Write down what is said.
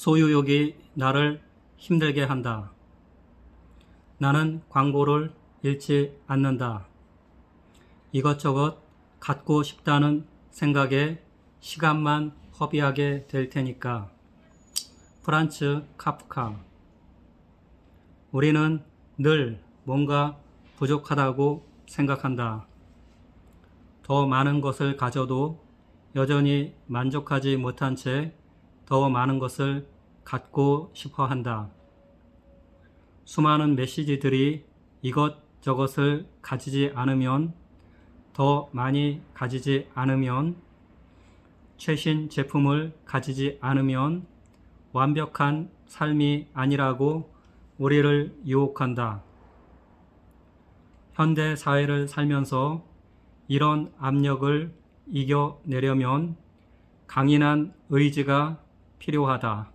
소유욕이 나를 힘들게 한다. 나는 광고를 잃지 않는다. 이것저것 갖고 싶다는 생각에 시간만 허비하게 될 테니까. 프란츠 카프카. 우리는 늘 뭔가 부족하다고 생각한다. 더 많은 것을 가져도 여전히 만족하지 못한 채 더 많은 것을 갖고 싶어 한다. 수많은 메시지들이 이것저것을 가지지 않으면 더 많이 가지지 않으면 최신 제품을 가지지 않으면 완벽한 삶이 아니라고 우리를 유혹한다. 현대 사회를 살면서 이런 압력을 이겨내려면 강인한 의지가 필요하다.